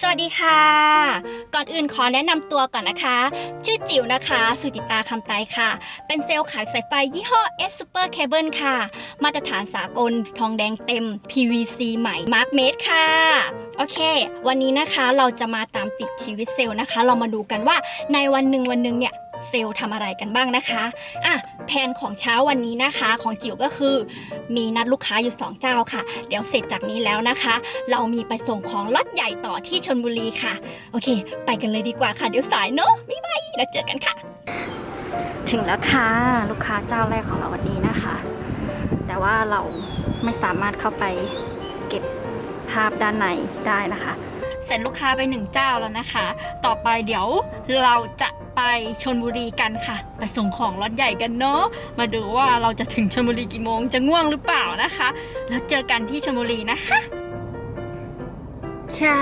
สวัสดีค่ะ อนอื่นขอแนะนำตัวก่อนนะคะ ชื่อจิ๋วนะคะ สุจิตาคำไตค่ะ เป็นเซลล์ขายสายไฟยี่ห้อ S Super Cable ค่ะ มาตรฐานสากล ทองแดงเต็ม PVC ใหม่ Mark Made ค่ะ โอเค วันนี้นะคะเราจะมาตามติดชีวิตเซลล์นะคะ เรามาดูกันว่าในวันหนึ่งวันหนึ่งเนี่ยเซลล์ทำอะไรกันบ้างนะคะอะแผนของเช้าวันนี้นะคะ ของจิ๋วก็คือ มีนัดลูกค้าอยู่ 2 เจ้าค่ะ เดี๋ยวเสร็จจากนี้แล้วนะคะ เรามีไปส่งของล็อตใหญ่ต่อที่ชนบุรีค่ะ โอเค ไปกันเลยดีกว่าค่ะ เดี๋ยวสายเนอะบ๊ายบายแล้วเจอกันค่ะ ถึงแล้วค่ะลูกค้าเจ้าแรกของเราวันนี้นะคะ แต่ว่าเราไม่สามารถเข้าไปเก็บภาพด้านในได้นะคะ เสร็จลูกค้าไปหนึ่งเจ้าแล้วนะคะ ต่อไปเดี๋ยวเราจะไปชนบุรีกันค่ะ ไปส่งของรถใหญ่กันเนาะมาดูว่าเราจะถึงชลบุรีกี่โมงจะง่วงหรือเปล่านะคะ แล้วเจอกันที่ชลบุรีนะคะ ชา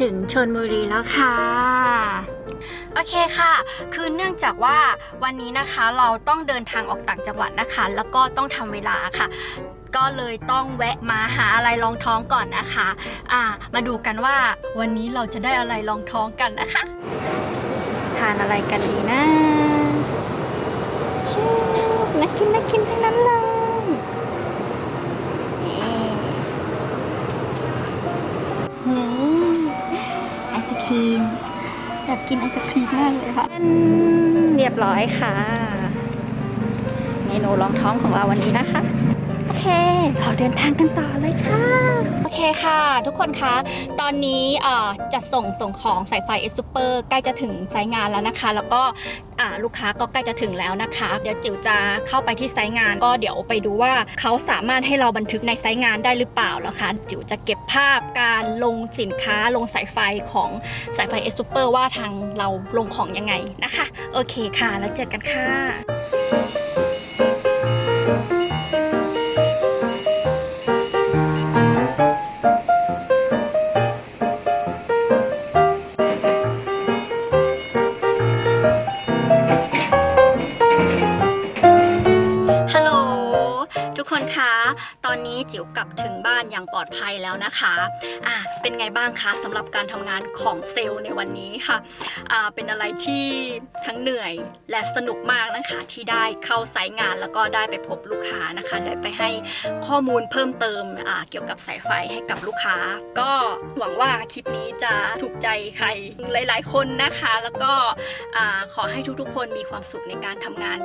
ถึงชนบุรีแล้วค่ะ โอเคค่ะ คือเนื่องจากว่าวันนี้นะคะเราต้องเดินทางออกต่างจังหวัดนะคะ แล้วก็ต้องทำเวลาค่ะ ก็เลยต้องแวะมาหาอะไรรองท้องก่อนนะคะอ่ามาดูกันว่าวันนี้เราจะได้อะไรรองท้องกันนะคะ ทานอะไรกันดีนะชิวนักกินนักกินทั้งนั้นเลย กินไอศครีมแน่เลยค่ะเรียบร้อยค่ะ เมนูรองท้องของเราวันนี้นะคะ เราเดินทางกันต่อเลยค่ะ โอเคค่ะ ทุกคนคะ ตอนนี้จัดส่งส่งของสายไฟเอสซูเปอร์ใกล้จะถึงไซต์งานแล้วนะคะ แล้วก็ลูกค้าก็ใกล้จะถึงแล้วนะคะ เดี๋ยวจิ๋วจะเข้าไปที่ไซต์งาน ก็เดี๋ยวไปดูว่าเขาสามารถให้เราบันทึกในไซต์งานได้หรือเปล่าแล้วค่ะจิ๋วจะเก็บภาพการลงสินค้าลงสายไฟของสายไฟเอสซูเปอร์ว่าทางเราลงของยังไงนะคะ โอเคค่ะ แล้วเจอกันค่ะ ทุกคนคะ ตอนนี้จิ๋วกลับถึงบ้านอย่างปลอดภัยแล้วนะคะอ่าเป็นไงบ้างคะสำหรับการทำงานของเซลล์ในวันนี้ค่ะอ่าเป็นอะไรที่ทั้งเหนื่อยและสนุกมากนะคะ ที่ได้เข้าสายงานแล้วก็ได้ไปพบลูกค้านะคะ ได้ไปให้ข้อมูลเพิ่มเติมอ่าเกี่ยวกับสายไฟให้กับลูกค้า ก็หวังว่าคลิปนี้จะถูกใจใครหลาย ๆ คนนะคะ แล้วก็อ่าขอให้ทุกๆ คนมีความสุขในการทำงาน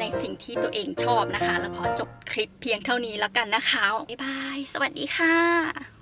ในสิ่งที่ตัวเองชอบนะคะ แล้วขอจบคลิปเพียงเท่านี้แล้วกันนะคะ บ๊ายบาย สวัสดีค่ะ